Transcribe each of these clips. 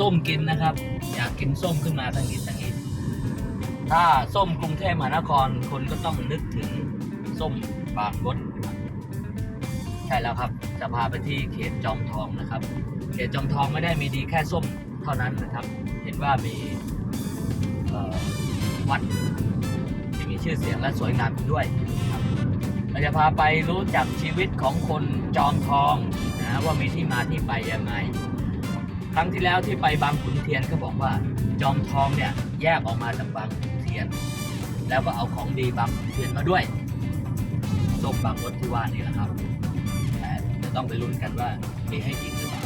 ส้มกินนะครับ อยากกินส้มขึ้นมาตั้งหินตั้งหินถ้าส้มกรุงเทพมหานครคนก็ต้องนึกถึงส้มบางมดครับใช่แล้วครับจะพาไปที่เขตจอมทองนะครับ เขตจอมทองไม่ได้มีดีแค่ส้มเท่านั้นนะครับ เห็นว่ามีวัดที่มีชื่อเสียงและสวยงามด้วยครับเราจะพาไปรู้จักชีวิตของคนจอมทองนะว่ามีที่มาที่ไปยังไง ครั้งที่แล้วที่ไปบางขุนเทียนเขาบอกว่า จอมทองเนี่ยแยกออกมาจากบางขุนเทียน แล้วก็เอาของดีบางขุนเทียนมาด้วยส้มบางรถที่ว่านี่แหละครับแต่จะต้องไปลุ้นกันว่ามีให้จริงหรือเปล่า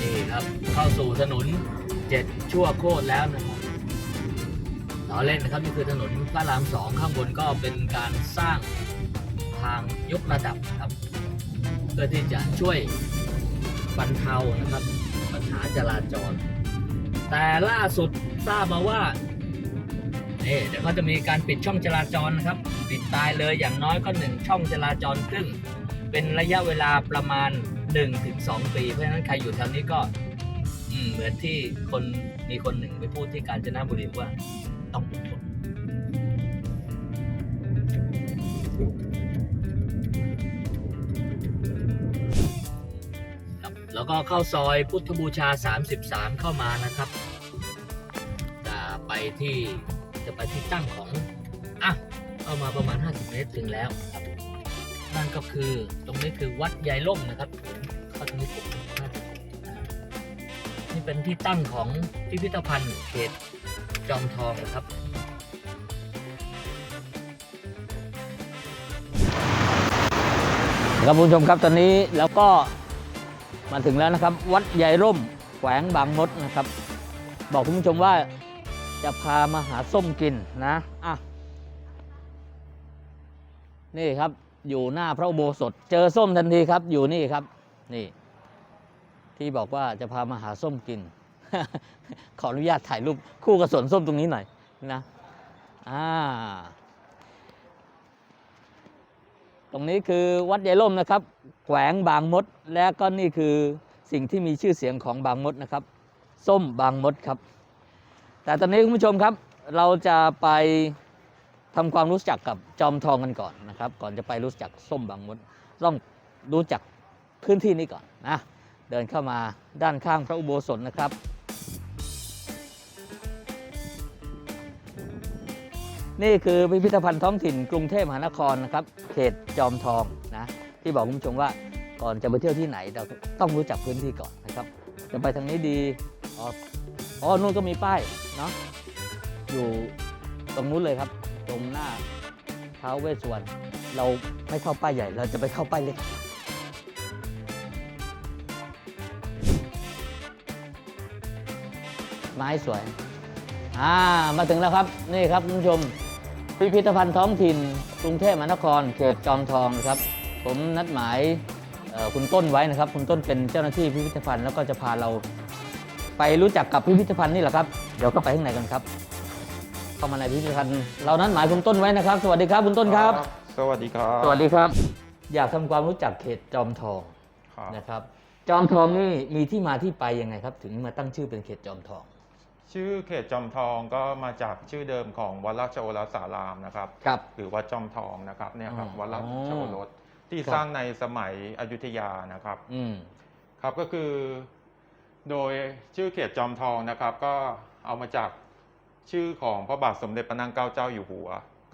นี่ครับเข้าสู่ถนนเจ็ดชั่วโคตรแล้วนะครับ ตอเล่นนะครับนี่คือถนนพระรามสองข้างบนก็เป็นการสร้างทางยกระดับครับ เพื่อที่จะช่วยบรรเทานะครับ ปัญหาจราจร แต่ล่าสุดทราบมาว่านี่เดี๋ยวเขาจะมีการปิดช่องจราจรนะครับ ปิดตายเลยอย่างน้อยก็หนึ่งช่องจราจรครึ่ง เป็นระยะเวลาประมาณ 1-2 ปี เพราะฉะนั้นใครอยู่แถวนี้ก็เหมือนที่คนมีคนหนึ่งไปพูดที่กาญจนบุรีว่า ต้องอดทนครับแล้วก็เข้าซอยพุทธบูชา 33 เข้ามานะครับ จะไปที่จะไปที่ตั้งของ อะ เข้ามาประมาณ 50 เมตรถึงแล้วครับ นั่นก็คือตรงนี้คือวัดยายล่มนะครับผมเข้าตรงนี้ผมน่าจะนี่เป็นที่ตั้งของพิพิธภัณฑ์เขตจอมทองนะครับ ครับคุณผู้ชมครับตอนนี้แล้วก็มาถึงแล้วนะครับ วัดยายร่มแขวงบางมดนะครับ บอกคุณผู้ชมว่าจะพามาหาส้มกินนะอะนี่ครับอยู่หน้าพระอุโบสถ เจอส้มทันทีครับ อยู่นี่ครับ นี่ ที่บอกว่าจะพามาหาส้มกิน ขออนุญาตถ่ายรูปคู่กับสวนส้มตรงนี้หน่อยนะอ่า ตรงนี้คือวัดยายล่มนะครับ แขวงบางมด และก็นี่คือสิ่งที่มีชื่อเสียงของบางมดนะครับ ส้มบางมดครับ แต่ตอนนี้คุณผู้ชมครับ เราจะไปทำความรู้จักกับจอมทองกันก่อนนะครับ ก่อนจะไปรู้จักส้มบางมด ต้องรู้จักพื้นที่นี้ก่อนนะ เดินเข้ามาด้านข้างพระอุโบสถนะครับ นี่คือพิพิธภัณฑ์ท้องถิ่นกรุงเทพมหานครนะครับเขตจอมทองนะที่บอกคุณผู้ชมว่าก่อนจะไปเที่ยวที่ไหนเราต้องรู้จักพื้นที่ก่อนนะครับจะไปทางนี้ดีอ๋ออ๋อนู่นก็มีป้ายเนาะอยู่ตรงนู้นเลยครับ ตรงหน้าท้าวเวสสวรรณเราไม่เข้าป้ายใหญ่เราจะไปเข้าป้ายเล็กไม้สวย อ่า มาถึงแล้วครับ นี่ครับคุณผู้ชม พิพิธภัณฑ์ท้องถิ่น กรุงเทพมหานคร เขตจอมทองนะครับ ผมนัดหมายเอ่อคุณต้นไว้นะครับ คุณต้นเป็นเจ้าหน้าที่พิพิธภัณฑ์แล้วก็จะพาเราไปรู้จักกับพิพิธภัณฑ์นี่แหละครับ เดี๋ยวก็ไปข้างในกันครับ เข้ามาในพิพิธภัณฑ์ เรานัดหมายคุณต้นไว้นะครับ สวัสดีครับคุณต้นครับ สวัสดีครับ สวัสดีครับ อยากทำความรู้จักเขตจอมทองครับนะครับ จอมทองนี่มีที่มาที่ไปยังไงครับ ถึงมาตั้งชื่อเป็นเขตจอมทอง ชื่อเขตจอมทองก็มาจากชื่อเดิมของวัดราชโอรสารามนะครับ ครับ หรือวัดจอมทองนะครับเนี่ยครับอ๋อวัดราชโอรสที่ครับสร้างในสมัยอยุธยานะครับ อืมครับก็คือ โดยชื่อเขตจอมทองนะครับ ก็เอามาจากชื่อของพระบาทสมเด็จพระนางเกล้าเจ้าอยู่หัว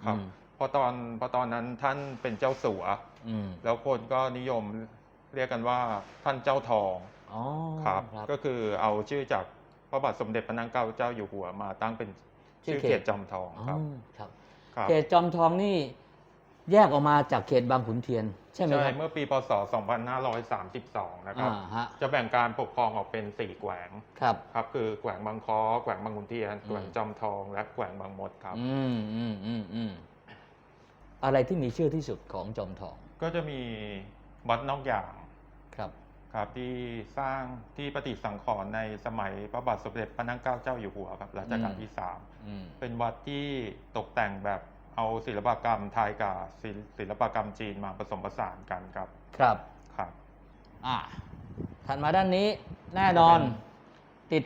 ครับอืม เพราะตอนเพราะตอนนั้นท่านเป็นเจ้าสัว อืมแล้วคนก็นิยมเรียกกันว่าท่านเจ้าทอง อ๋อครับครับก็คือเอาชื่อจาก พระบาทสมเด็จพระนางเกล้าเจ้าอยู่หัวมาตั้งเป็นชื่ชื่ออเขตเขตจอมทองอ๋อครับครับครับเขตจอมทองนี่แยกออกมาจากเขตบางขุนเทียน ใช่ไหมคใช่รับเมื่อปีพศ 2532 นะครับอ่าฮะจะแบ่งการปกครองออกเป็น 4 แขวง ครับ ครับ คือแขวงบางค้อแขวงบางขุนเทียนอืมแขวงจอมทอง และแขวงบางมดครับ อืมอืมอืมอืมอะไรที่มีชื่อที่สุดของจอมทอง ก็จะมีวัดนอกอย่าง ครับครับที่สร้างที่ปฏิสังขรณ์ในสมัยพระบาทสมเด็จพระนางเกล้าเจ้าอยู่หัวครับรัชกาลที่3อืมเป็นวัดที่ตกแต่งแบบเอาศิลปกรรมไทยกับศิลศิลปกรรมจีนมาผสมผสานกันครับ ครับครับอ่าถัดมาด้านนี้แน่นอนติด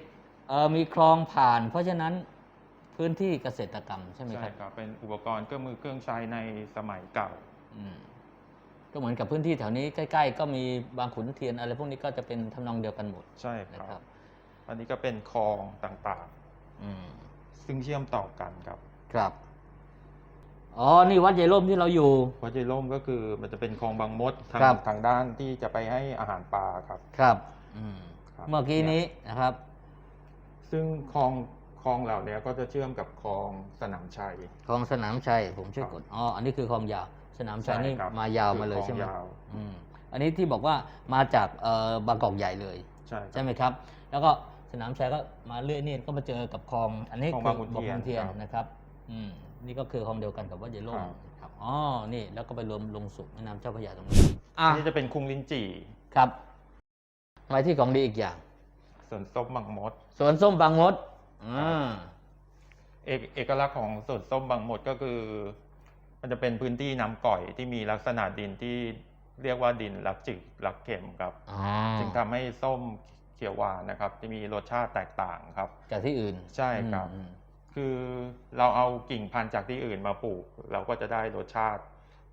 เอ่อมีคลองผ่าน เพราะฉะนั้นพื้นที่เกษตรกรรมใช่ไหมคใช่รับครับเป็นอุปกรณ์เครื่องมือเครื่องใช้ในสมัยเก่าอืม ก็เหมือนกับพื้นที่แถวนี้ใกล้ๆ ก็มีบางขุนเทียนอะไรพวกนี้ก็จะเป็นทำนองเดียวกันหมดใช่คนะรัครับ บ อันนี้ก็เป็นคลองต่างอืมๆ ซึ่งเชื่อมต่อกันครับครับ อ๋อ นี่วัดใหญ่ร่มที่เราอยู่ วัดเจร่มก็คือมันจะเป็นคลองบางมดทางครับ ทางด้านที่จะไปให้อาหารปลาครับ ครับอืมครับ เมื่อกี้นี้นะครับ ซึ่งคลองคลองเหล่านี้ก็จะเชื่อมกับคลองสนามชัย คลองสนามชัยผมช่วยครับกด อ๋อ อันนี้คือคลองยาว สนามชัยใช่นี่ครับมายาวมาเลยคือคลองใช่ไหมยาว อืมอันนี้ที่บอกว่ามาจากเอ่อบางกอกใหญ่เลย ใช่คใช่รับ ไหมครับ แล้วก็สนามชัยก็มาเรื่อยนี่ก็มาเจอกับคลอง อันนี้คลองคืบางขุนบางเทียนขุนเทียนครับนะครับอืมนี่ก็คือคลองเดียวกันกับวัดใหญ่ร่มครับ ครับอ๋อนี่แล้วก็ไปรวมลงสู่แม่น้ำเจ้าพระยาตรงนี้อะอันนี้จะเป็นคุงลิ้นจี่ครับมาที่ของดีอีกอย่าง ส่วนส้มบางมด สวนส้มบางมดอ่า เอกเอกลักษณ์ของสวนส้มบางมดก็คือ มันจะเป็นพื้นที่น้ำก่อยที่มีลักษณะดินที่เรียกว่าดินรักจืดรักเค็มครับอ๋อจึงทำให้ส้มเขียวหวานนะครับที่มีรสชาติแตกต่างครับจากที่อื่นใช่ครับอืมคือเราเอากิ่งพันธุ์จากที่อื่นมาปลูก เราก็จะได้รสชาติ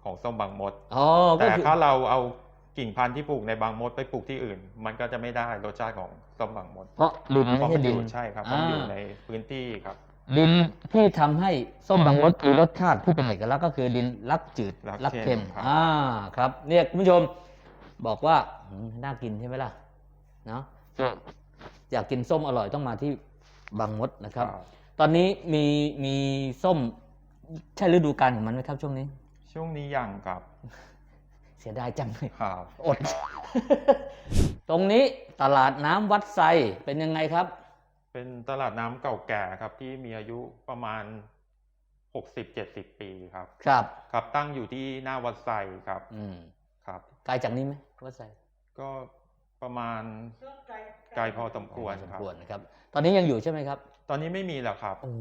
ของส้มบางมดอ๋อก็แต่คือถ้าเราเอากิ่งพันธุ์ที่ปลูกในบางมดไปปลูกที่อื่น มันก็จะไม่ได้รสชาติของส้มบางมด เพราะดินไม่เพราะใช่มันอดินยู่ใช่ครับมันอยู่อ่าในพื้นที่ครับ ดินที่ทำให้ส้มบางมดมีรสชาติที่เป็นเอกลักษณ์ก็คือดินรักจืดรักรักเค็เค็มมครับอ่าครับ เนี่ยคุณผู้ชมบอกว่าอืมน่ากินใช่ไหมล่ะเนาะอยากกินส้มอร่อยต้องมาที่บางมดนะครับ ตอนนี้มีมีส้มใช่ฤดูกาลของมันไหมครับ ช่วงนี้ ช่วงนี้ยังครับ เสียดายจังเลยครับอด ตรงนี้ตลาดน้ำวัดไซเป็นยังไงครับ เป็นตลาดน้ำเก่าแก่ครับที่มีอายุประมาณ 60-70 ปีครับ ครับ ครับตั้งอยู่ที่หน้าวัดไซครับอืมครับไกลจากนี้ไหมวัดไซก็ประมาณไกลพอสมควรสมครับควรนะครับ ตอนนี้ยังอยู่ใช่ไหมครับตอนนี้ไม่มีแล้วครับ โอ้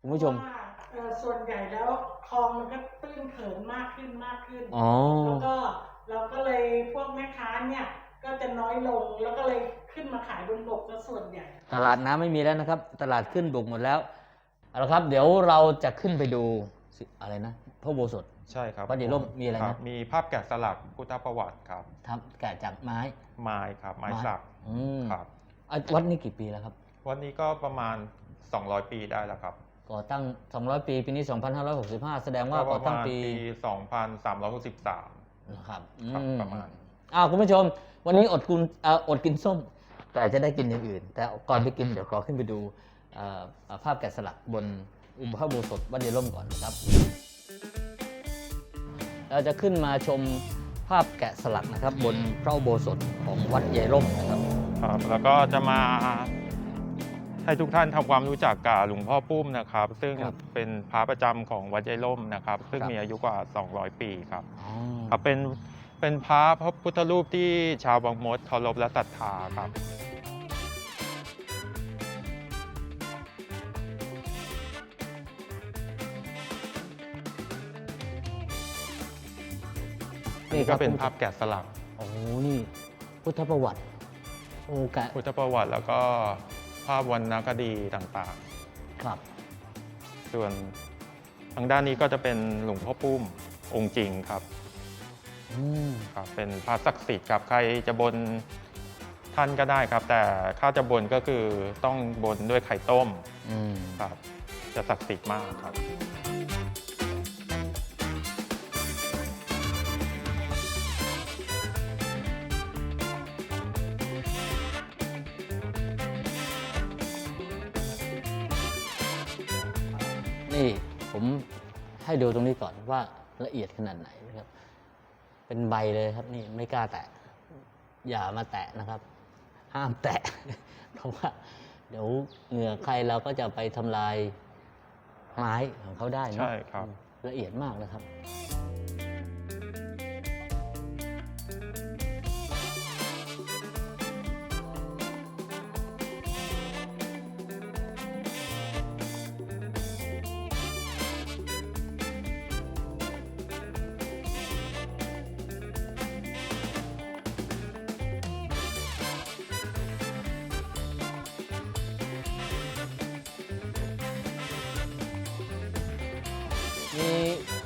คุณผู้ชม เพราะว่าเอ่อส่วนใหญ่แล้วคลองมันก็ตื้นเขินมากขึ้นมากขึ้น อ๋อ แล้วก็เราก็เลยพวกแม่ค้าเนี่ย ก็จะน้อยลงแล้วก็เลยขึ้นมาขายบนบกซะส่วนใหญ่ตลาดน้ำไม่มีแล้วนะครับ ตลาดขึ้นบุกหมดแล้วเอาละครับ เดี๋ยวเราจะขึ้นไปดูสิอะไรนะพระอุโบสถ ใช่ครับวัดเยลล่มมีอะไรนะ คบมีภาพแกะสลักพุทธประวัติครับ ทำแกะจากไม้ ไม้ครับไม้ สักอืมครับอะวัดนี้กี่ปีแล้วครับ วันนี้ก็ประมาณ 200 ปีได้แล้วครับก่อตั้ง 200 ปีปีนี้ 2565 แสดงว่าก็ก่อปตั้ระงมาณปีปี 2363 นะครับครับอืมประมาณ อ้าวคุณผู้ชม วันนี้อดกินเอ่ออดกินส้ม แต่จะได้กินอย่างอื่น แต่ก่อนไปกินเดี๋ยวขอขึ้นไปดูเอ่อเอ่อภาพแกะสลักบนอุโบสถวัดเยลล่มก่อนนะครับ เราจะขึ้นมาชมภาพแกะสลักนะครับ บนพระอุโบสถของวัดเยลล่มนะครับครับ แล้วก็จะมาให้ทุกท่านทำความรู้จักกับหลวงพ่อปุ้มนะครับ ซึ่งครับเป็นพระประจำของวัดยายล่มนะครับ ซึ่งครับมีอายุกว่า 200 ปีครับอ๋อครับเป็น เป็นพระพระพุทธรูปที่ชาวบางมดเคารพและศรัทธาครับ นี่ก็เป็นภาพแกะสลักโอ้โหนี่พุทธประวัติโอ้แกะพุทธประวัติแล้วก็ภาพวรรณคดีต่างครับ ๆ ส่วนทางด้านนี้ก็จะเป็นหลวงพ่อปุ้มองค์จริงครับ อืมครับเป็นพระศักดิ์สิทธิ์ครับใครจะบนท่านก็ได้ครับ แต่ถ้าจะบนก็คือต้องบนด้วยไข่ต้มอืมครับ จะศักดิ์สิทธิ์มากครับ นี่ผมให้ดูตรงนี้ก่อนว่าละเอียดขนาดไหนนะครับ เป็นใบเลยครับนี่ไม่กล้าแตะ อย่ามาแตะนะครับ ห้ามแตะ เพราะว่าเดี๋ยวเหงื่อใครเราก็จะไปทำลายไม้ของเขาได้เนอะใช่ครับ ละเอียดมากนะครับ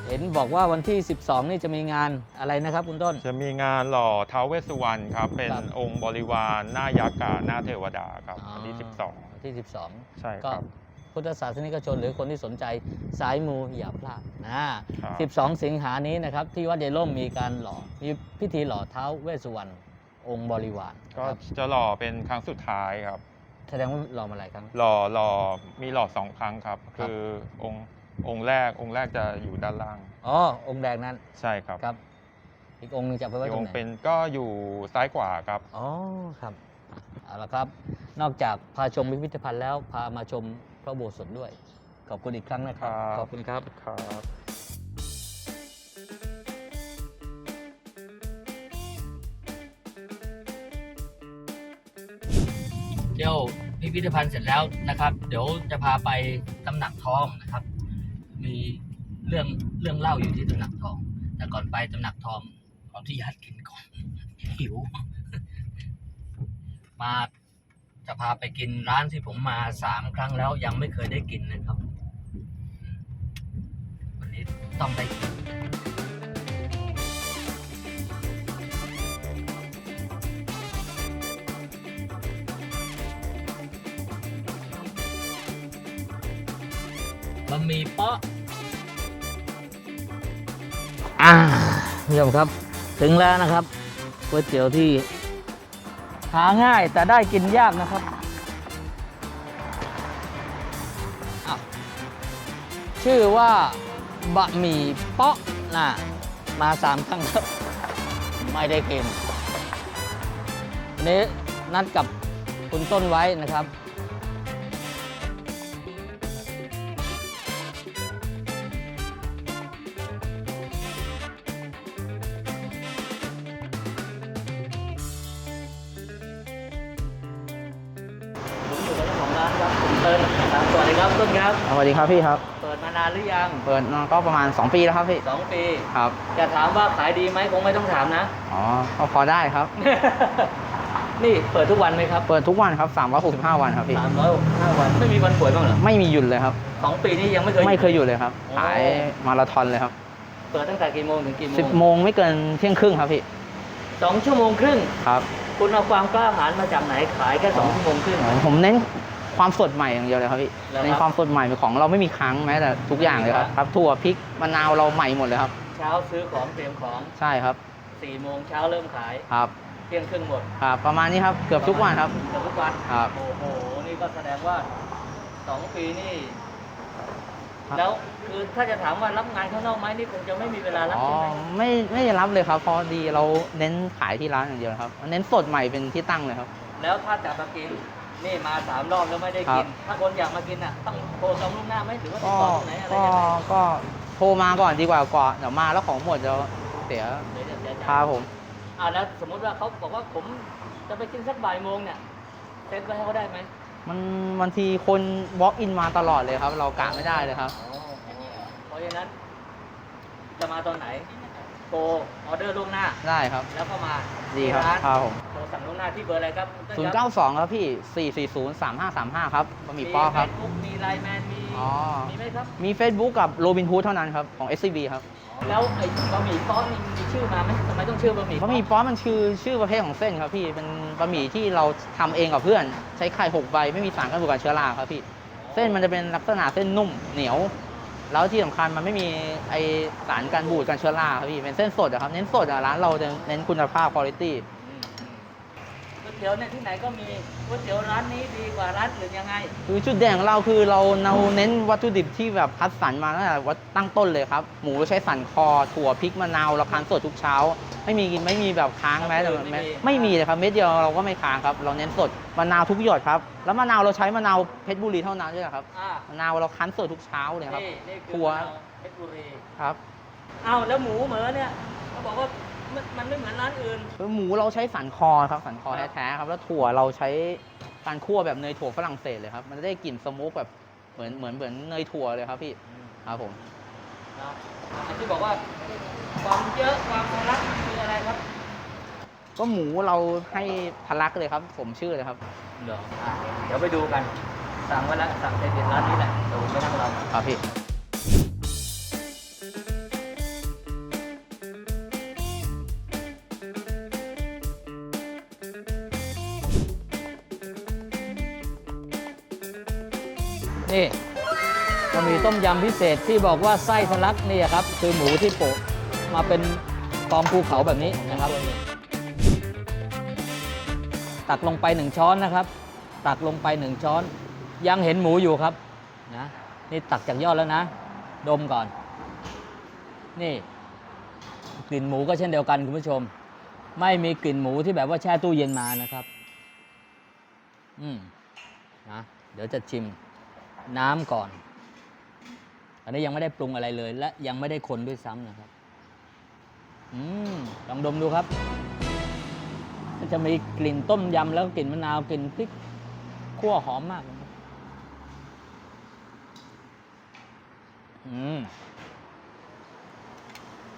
เห็นบอกว่าวันที่ 12 นี่จะมีงานอะไรนะครับคุณต้น จะมีงานหล่อท้าวเวสสุวรรณครับ เป็นครับองค์บริวารหน้ายักษ์กับหน้าเทวดาครับอ๋อ วันที่ วันที่ 12ใช่12คก็รับ พุทธศาสนิกชนหรือคนที่สนใจสายมูอย่าพลาดนะ ครับ 12 สิงหานี้นะครับ ที่วัดเยายล่มมีการหล่อ มีพิธีหล่อเท้าเวสสุวรรณองค์บริวารก็นะครับจะหล่อเป็นครั้งสุดท้ายครับ แสดงว่าหล่อมาหลายครั้ง หล่อหล่อมีหล่อสองครั้งครับ ครับ คือองค์ องค์แรกองค์แรกจะอยู่ด้านล่าง อ๋อ องค์แดงนั้น ใช่ครับครับ อีกองค์หนึงจะเอาไปไว้อีกตรองงไหนค์เป็นก็อยู่ซ้ายขวาครับ อ๋อ ครับ เอาละครับ นอกจากพาชมพิพิธภัณฑ์แล้ว พามาชมพระอุโบสถด้วย ขอบคุณอีกครั้งนะครับ ครับ ขอบคุณครับ ครับ เที่ยวพิพิธภัณฑ์เสร็จแล้วนะครับ เดี๋ยวจะพาไปตำหนักทองนะครับ มีเรื่องเรื่องเล่าอยู่ที่ตำหนักทอง แต่ก่อนไปตำหนักทองขอที่ยัดกินก่อนหิว มาจะพาไปกินร้านที่ผมมาสามครั้งแล้วยังไม่เคยได้กินนะครับ วันนี้ต้องได้กินบะหมี่เปาะ ผู้ชมครับ ถึงแล้วนะครับก๋วยเตี๋ยวที่ หาง่ายแต่ได้กินยากนะครับ ชื่อว่าบะหมี่เปาะนะมาสามครั้งแล้วไม่ได้กินวันนี้นัดกับคุณต้นไว้นะครับ ครับสวัสดีครับต้นครับ สวัสดีครับพี่ครับ เปิดมานานหรือยัง เปิดมาก็ประมาณ 2 ปีแล้วครับพี่สองปี ครับจะถามว่าขายดีไหมคงไม่ต้องถามนะ อ๋อก็พอได้ครับ นี่เปิดทุกวันไหมครับ เปิดทุกวันครับ365วันครับพี่สามร้อยห้าวันไม่มีวันป่วยบ้างเหรอ ไม่มีหยุดเลยครับสองปีนี้ยังไม่เคย ไม่เคยหยุดเลยครับโอ้ขายมาราธอนเลยครับ เปิดตั้งแต่กี่โมงถึงกี่โมง10โมงไม่เกินเที่ยงครึ่งครับพี่สองชั่วโมงครึ่ง ครับ คุณเอาความกล้าหาญมาจากไหนขายแค่สองชั่วโมงครึ่ง ผมเน้น ความสดใหม่อย่างเดียวเลยครับพี่แล้วครับเน้นความสดใหม่เป็นของเราไม่มีค้างแม้แต่ทุกอย่างเลยครับครับครับถั่วพริกมะนาวเราใหม่หมดเลยครับ เช้าซื้อของเตรียมของใช่ครับสี่โมงเช้าเริ่มขายครับเที่ยงครึ่งหมดครับประมาณนี้ครับเกือบทุกวันครับ เกือบทุกวันครับ โอ้โหนี่ก็แสดงว่าสองปีนี่ครับแล้วคือถ้าจะถามว่ารับงานข้างนอกไหมนี่คงจะไม่มีเวลารับอ๋อใช่ไหมไม่ไม่ได้รับเลยครับเพราะดีเราเน้นขายที่ร้านอย่างเดียวครับเน้นสดใหม่เป็นที่ตั้งเลยครับ แล้วถ้าจะมากิน นี่มาสามรอบแล้วไม่ได้กิน ถ้าคนอยากมากินอะต้องโทรจองล่วงหน้าไหมหรือว่าติดก็ต่อตรงไหนอะไรก็ยังไงก็โทรมาก่อนดีกว่ากว่าเดี๋ยวมาแล้วของหมดจะเสียเดี๋ยวจะเสียใจครับผม อ่าแล้วสมมติว่าเขาบอกว่าผมจะไปกินสักบ่ายโมงเนี่ยเซ็ตไว้ให้เขาได้ไหมมันบางทีคน walk in มาตลอดเลยครับ เรากะไม่ได้เลยครับ อ๋อเพราะฉะนั้น จะมาตอนไหนโทรออเดอร์ล่วงหน้า ได้ครับ แล้วก็มาดีครับที่านครับผมโท รสั่งล่วงหน้าที่เบอร์อะไรครับคุณต้นครับ092ครับพี่440 3535ครับบะหมี่ป้อครับเฟซบุ๊กมีไลน์แมนมีอ๋อ มีไหมครับ มี Facebook กับโรบิน o ู d เท่านั้นครับ ของ SCB ครับ แล้วไอ้บะหมี่ป้อนนี่มีชื่อมาไหมทำไมต้องชื่อบะหมี่บะหมี่ป้อมันคือชื่อประเภทของเส้นครับพี่เป็นบะหมี่ที่เราทำเองกับเพื่อน ใช้ไข่หกใบไม่มีสารกันบูดกันเชื้อราครับพี่ เส้นมันจะเป็นลักษณะเส้นนุ่มเหนียวแล้วที่สำคัญมันไม่มีไอสารการบูดกันเชื้อราครับพี่เป็นเส้นสดอะครับ เน้นสดอะร้านเราจะเน้นคุณภาพคุณภาพอืมอืมก๋วย เตี๋ยวเนี่ยที่ไหนก็มีก๋วยเตี๋ยวร้านนี้ดีกว่าร้านอื่นยังไง คือจุดเด่นของเราคือเราเราเน้นวัตถุดิบที่แบบคัดสรรมาตั้งแต่วัดตั้งต้นเลยครับ หมูเราใช้สันคอ ถั่วพริกมะนาวเราคั้นสดทุกเช้า ไม่มีไม่มีแบบค้างแม้แต่ไม่มีแม้ไม่มีเลยครับเม็ดเดียวเราก็ไม่ค้างครับ เราเน้นสดมะนาวทุกหยดครับแล้วมะนาวเราใช้มะนาวเพชรบุรีเท่านั้นด้วยครับอ่ามะนาวเราคั้นสดทุกเช้าเลยครับ นี่นี่คือถั่ว มะนาวเพชรบุรี ครับอ้าวแล้วหมูเหมือเนี่ยเขาบอกว่า มันมันไม่เหมือนร้านอื่นคือหมูเราใช้สันคอครับสันคอแท้ๆครับแล้วถั่วเราใช้การคั่วแบบเนยถั่วฝรั่งเศสเลยครับ มันจะได้กลิ่นสโมกแบบเหมือนเหมือนเหมือนเนยถั่วเลยครับพี่ครับผมนะอันที่บอกว่าความเยอะความทะลักคืออะไรครับ ก็หมูเราให้ทะลักเลยครับผมชื่อเลยครับเดี๋ยวอะเดี๋ยวไปดูกัน สั่งไว้แล้วสั่งเสร็จร้านนี้แหละเดี๋ยวผมไปนั่งรอครับพี่ ต้มยำพิเศษที่บอกว่าไส้ทะลักนี่ครับคือหมูที่โปะมาเป็นกองภูเขาแบบนี้นะครับ ตักลงไปหนึ่งช้อนนะครับ ตักลงไปหนึ่งช้อน ยังเห็นหมูอยู่ครับนะนี่ตักจากยอดแล้วนะ ดมก่อน นี่ กลิ่นหมูก็เช่นเดียวกันคุณผู้ชม ไม่มีกลิ่นหมูที่แบบว่าแช่ตู้เย็นมานะครับ อืมนะเดี๋ยวจะชิมน้ำก่อน อันนี้ยังไม่ได้ปรุงอะไรเลย และยังไม่ได้คนด้วยซ้ำนะครับ อืมลองดมดูครับมันจะมีกลิ่นต้มยำแล้วกลิ่นมะนาวกลิ่นพริกขั่วหอมมาก อืม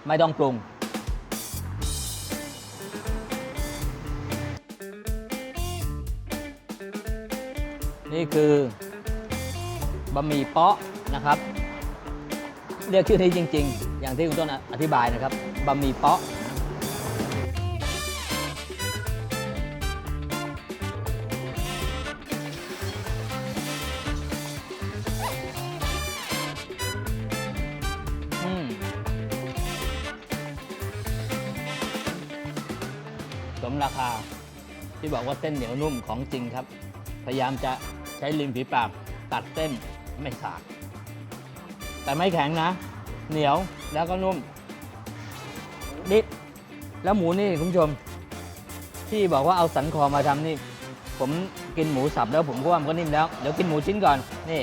ไม่ต้องปรุงนี่คือบะหมี่เปาะนะครับ เรียกชื่อนี้จริง ๆ อย่างที่คุณต้นอธิบายนะครับบะหมี่เปาะอืมสมราคาที่บอกว่าเส้นเหนียวนุ่มของจริงครับ พยายามจะใช้ริมฝีปากตัดเส้นไม่ขาด แต่ไม่แข็งนะ เหนียวแล้วก็นุ่มนิดแล้วหมูนี่คุณผู้ชม ที่บอกว่าเอาสันคอมาทำนี่ ผมกินหมูสับแล้วผมก็ว่ามันก็นิ่มแล้ว เดี๋ยวกินหมูชิ้นก่อน นี่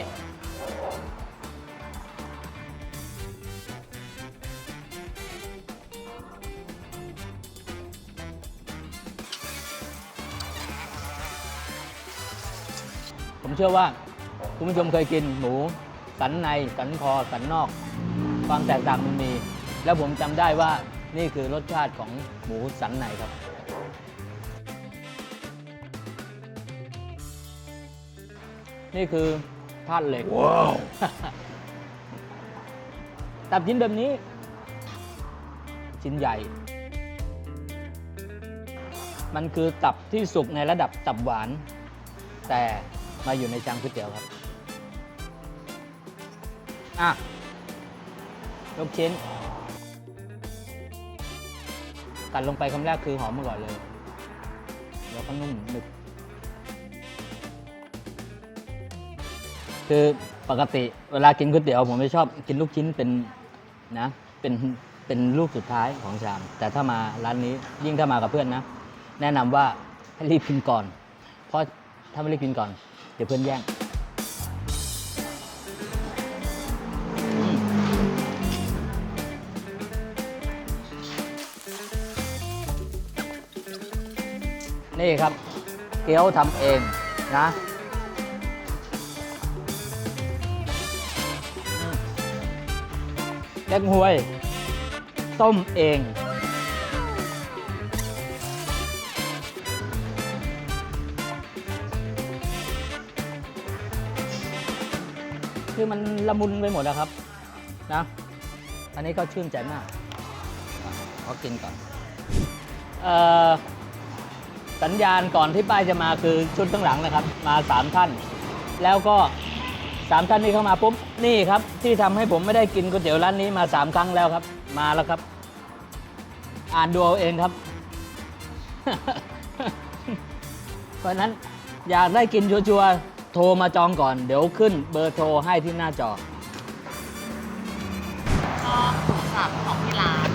ผมเชื่อว่าคุณผู้ชมเคยกินหมูสันในสันคอสันนอก ความแตกต่างมันมี แล้วผมจำได้ว่านี่คือรสชาติของหมูสันในครับ นี่คือธาตุเหล็ก ว้าว ตับชิ้นแบบนี้ ชิ้นใหญ่ มันคือตับที่สุกในระดับตับหวาน แต่มาอยู่ในจานก๋วยเตี๋ยวครับ อะ ลูกชิ้น กัดลงไปคำแรกคือหอมมาก่อนเลย แล้วก็นุ่มหนึบคือปกติเวลากินก๋วยเตี๋ยวผมไม่ชอบกินลูกชิ้นเป็นนะเป็นเป็นลูกสุดท้ายของชาม แต่ถ้ามาร้านนี้ยิ่งถ้ามากับเพื่อนนะ แนะนำว่าให้รีบกินก่อน เพราะถ้าไม่รีบกินก่อน เดี๋ยวเพื่อนแย่ง นี่ครับ เกี๊ยวทำเองนะอืมเล็กหวย ต้มเองคือมันละมุนไปหมดนะครับนะ อันนี้ก็ชื่นใจมากขอกินก่อน เอ่อ สัญญาณก่อนที่ป้ายจะมาคือชุดข้างหลังนะครับ มาสามท่าน แล้วก็สามท่านนี้เข้ามาปุ๊บนี่ครับ ที่ทำให้ผมไม่ได้กินก๋วยเตี๋ยวร้านนี้มาสามครั้งแล้วครับ มาแล้วครับ อ่านดูเอาเองครับ เพราะนั้นอยากได้กินชัวร์ๆโทรมาจองก่อน เดี๋ยวขึ้นเบอร์โทรให้ที่หน้าจอก็หมูสับของที่ร้าน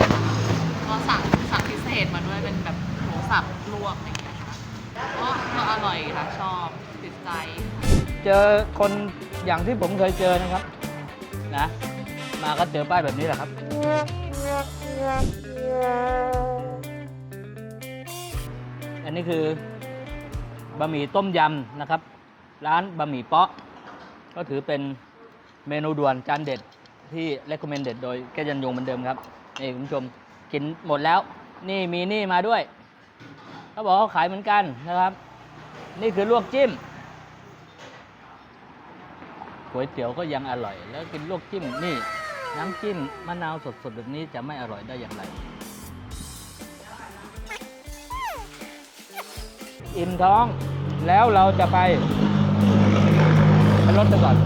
ก็สั่งสั่งพิเศษมาด้วยเป็นแบบหมูสับ อร่อยค่ะ ชอบติดใจ เจอคนอย่างที่ผมเคยเจอนะครับนะ มาก็เจอป้ายแบบนี้แหละครับ อันนี้คือบะหมี่ต้มยำนะครับ ร้านบะหมี่เปาะ ก็ถือเป็นเมนูด่วนจานเด็ดที่ recommended โดยแกยันยงเหมือนเดิมครับนี่คุณผู้ชมกินหมดแล้ว นี่มีนี่มาด้วยเขาบอกเขาขายเหมือนกันนะครับ นี่คือลวกจิ้มก๋วยเตี๋ยวก็ยังอร่อย แล้วกินลวกจิ้มนี่ น้ำจิ้มมะนาวสดๆแบบนี้จะไม่อร่อยได้อย่างไร อิ่มท้องแล้วเราจะไปไปรถไปก่อน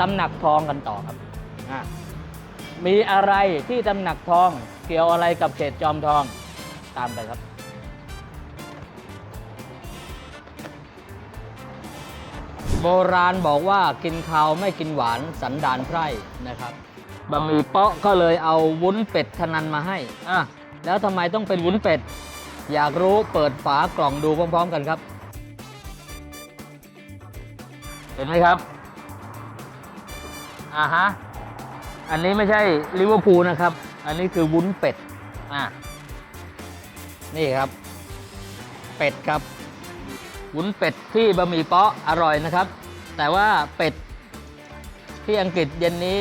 ตำหนักทองกันต่อครับ มีอะไรที่ตำหนักทองเกี่ยวอะไรกับเขตจอมทอง ตามไปครับ โบราณบอกว่ากินข้าวไม่กินหวานสันดานไพร่นะครับบะหมี่เปาะก็เลยเอาวุ้นเป็ดทนันมาให้อะแล้วทำไมต้องเป็นวุ้นเป็ด อยากรู้เปิดฝากล่องดูพร้อม ๆ กันครับ เห็นไหมครับอ่าฮะอันนี้ไม่ใช่ลิเวอร์พูลนะครับ อันนี้คือวุ้นเป็ดอะนี่ครับ เป็ดครับ วุ้นเป็ดที่บะหมี่เปาะอร่อยนะครับ แต่ว่าเป็ดที่อังกฤษเย็นนี้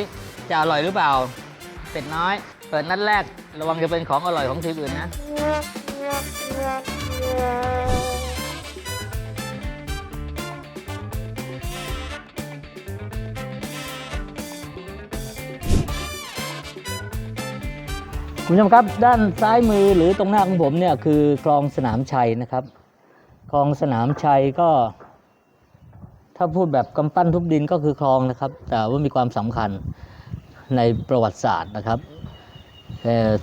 จะอร่อยหรือเปล่า เป็ดน้อย เปิดนัดแรกระวังจะเป็นของอร่อยของทีมอื่นนะ คุณผู้ชมครับ ด้านซ้ายมือหรือตรงหน้าของผมเนี่ยคือคลองสนามชัยนะครับ คลองสนามชัยก็ ถ้าพูดแบบกำปั้นทุบดินก็คือคลองนะครับ แต่ว่ามีความสำคัญในประวัติศาสตร์นะครับ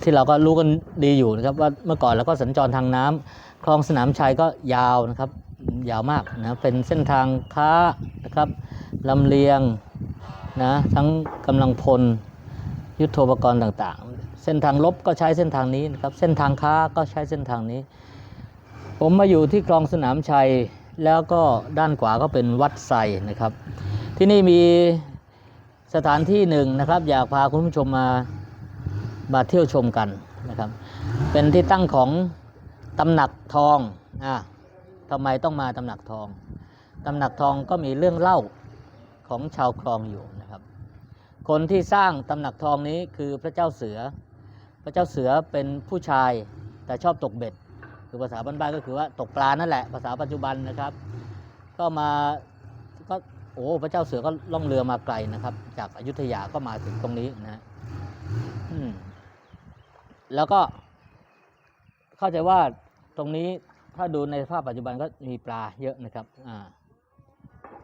ที่เราก็รู้กันดีอยู่นะครับว่าเมื่อก่อนเราก็สัญจรทางน้ำคลองสนามชัยก็ยาวนะครับ ยาวมากนะเป็นเส้นทางค้านะครับลำเลียงนะทั้งกำลังพลยุทโธปกรณ์ต่างๆ เส้นทางลบก็ใช้เส้นทางนี้นะครับ เส้นทางค้าก็ใช้เส้นทางนี้ ผมมาอยู่ที่คลองสนามชัย แล้วก็ด้านขวาก็เป็นวัดไซนะครับ ที่นี่มีสถานที่หนึ่งนะครับ อยากพาคุณผู้ชมมามาเที่ยวชมกันนะครับ เป็นที่ตั้งของตำหนักทองอะทำไมต้องมาตำหนักทองตำหนักทองก็มีเรื่องเล่าของชาวคลองอยู่นะครับ คนที่สร้างตำหนักทองนี้คือพระเจ้าเสือ พระเจ้าเสือเป็นผู้ชายแต่ชอบตกเบ็ด คือภาษาบ้านๆก็คือว่าตกปลานั่นแหละภาษาปัจจุบันนะครับ ก็มาก็โอ้พระเจ้าเสือก็ล่องเรือมาไกลนะครับ จากอายุทยาก็มาถึงตรงนี้นะแล้วก็เข้าใจว่าตรงนี้ถ้าดูในภาพปัจจุบันก็มีปลาเยอะนะครับ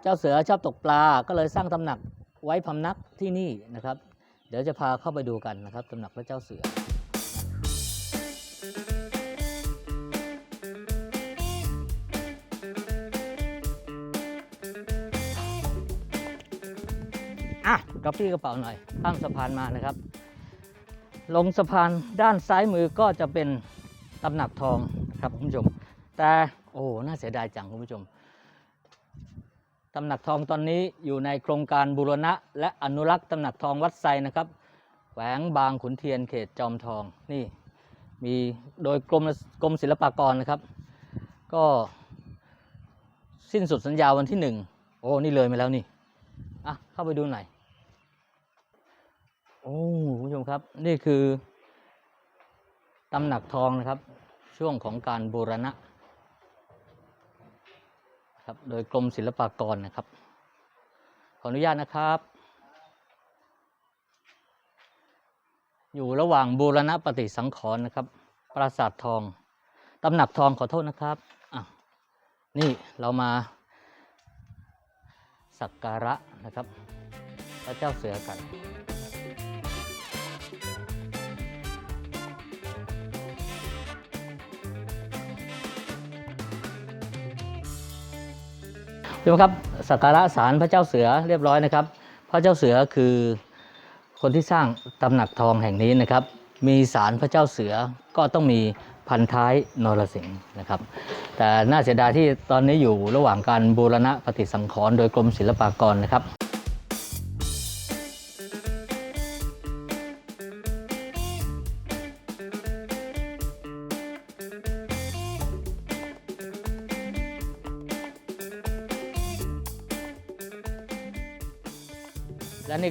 เจ้าเสือชอบตกปลาก็เลยสร้างตำหนักไว้พำนักที่นี่นะครับ เดี๋ยวจะพาเข้าไปดูกันนะครับตำหนักพระเจ้าเสือ กระปี้กระเป๋าหน่อยข้ามสะพานมานะครับ ลงสะพานด้านซ้ายมือก็จะเป็นตำหนักทองครับคุณผู้ชม แต่โอ้น่าเสียดายจังคุณผู้ชมตำหนักทองตอนนี้อยู่ในโครงการบูรณะ และอนุรักษ์ตำหนักทองวัดไซนะครับแขวงบางขุนเทียนเขตจอมทองนี่มีโดยกรมกรมศิลปากรนะครับ ก็สิ้นสุดสัญญาวันที่หนึ่งโอ้ นี่เลยมาแล้วนี่ อะ เข้าไปดูหน่อย โอ้คุณผู้ชมครับ นี่คือตำหนักทองนะครับ ช่วงของการบูรณะครับโดยกรมศิลปากรนะครับ ขออนุญาตนะครับ อยู่ระหว่างบูรณะปฏิสังขรณ์นะครับ ปราสาททองตำหนักทองขอโทษนะครับอะนี่เรามาสักการะนะครับ พระเจ้าเสือกัน ดูครับสักการะศาลพระเจ้าเสือเรียบร้อยนะครับ พระเจ้าเสือคือคนที่สร้างตำหนักทองแห่งนี้นะครับ มีศาลพระเจ้าเสือก็ต้องมีพันท้ายนรสิงห์นะครับ แต่น่าเสียดายที่ตอนนี้อยู่ระหว่างการบูรณะปฏิสังขรณ์โดยกรมศิลปากรนะครับ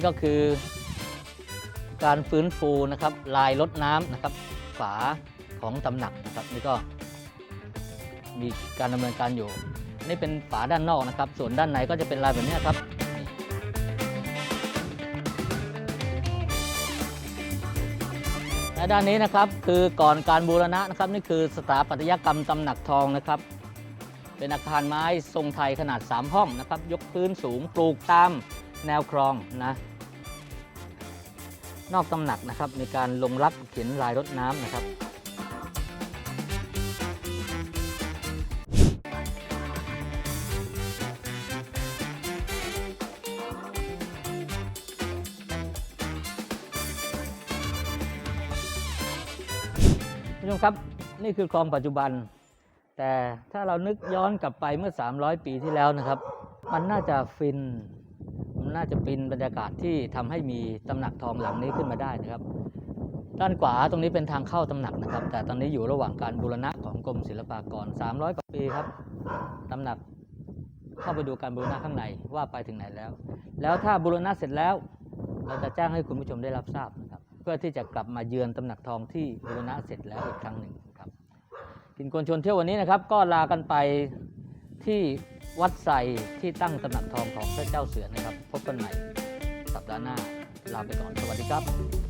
ก็คือ การฟื้นฟูนะครับลายลดน้ำนะครับ ฝาของตำหนักนะครับนี่ก็มีการดำเนินการอยู่ นี่เป็นฝาด้านนอกนะครับ ส่วนด้านในก็จะเป็นลายแบบนี้ครับและด้านนี้นะครับคือก่อนการบูรณะนะครับ นี่คือสถาปัตยกรรมตำหนักทองนะครับ เป็นอาคารไม้ทรงไทยขนาด 3 ห้องนะครับ ยกพื้นสูงปลูกตามแนวคลองนะ นอกตำหนักนะครับในการลงรักเขียนลายรถน้ำนะครับ ผู้ชมครับนี่คือคลองปัจจุบัน แต่ถ้าเรานึกย้อนกลับไปเมื่อ 300 ปีที่แล้วนะครับ มันน่าจะฟิน น่าจะเป็นบรรยากาศที่ทำให้มีตำหนักทองหลังนี้ขึ้นมาได้นะครับ ด้านขวาตรงนี้เป็นทางเข้าตำหนักนะครับ แต่ตอนนี้อยู่ระหว่างการบูรณะของกรมศิลปากร 300กว่าปีครับตำหนักเข้าไปดูการบูรณะข้างในว่าไปถึงไหนแล้ว แล้วถ้าบูรณะเสร็จแล้ว เราจะแจ้งให้คุณผู้ชมได้รับทราบนะครับ เพื่อที่จะกลับมาเยือนตำหนักทองที่บูรณะเสร็จแล้วอีกครั้งหนึ่งครับกินกวนชวนเที่ยววันนี้นะครับ ก็ลากันไป ที่วัดไซที่ตั้งตำหนักทองของพระเจ้าเสือนะครับ พบกันใหม่สัปดาห์หน้า ลาไปก่อน สวัสดีครับ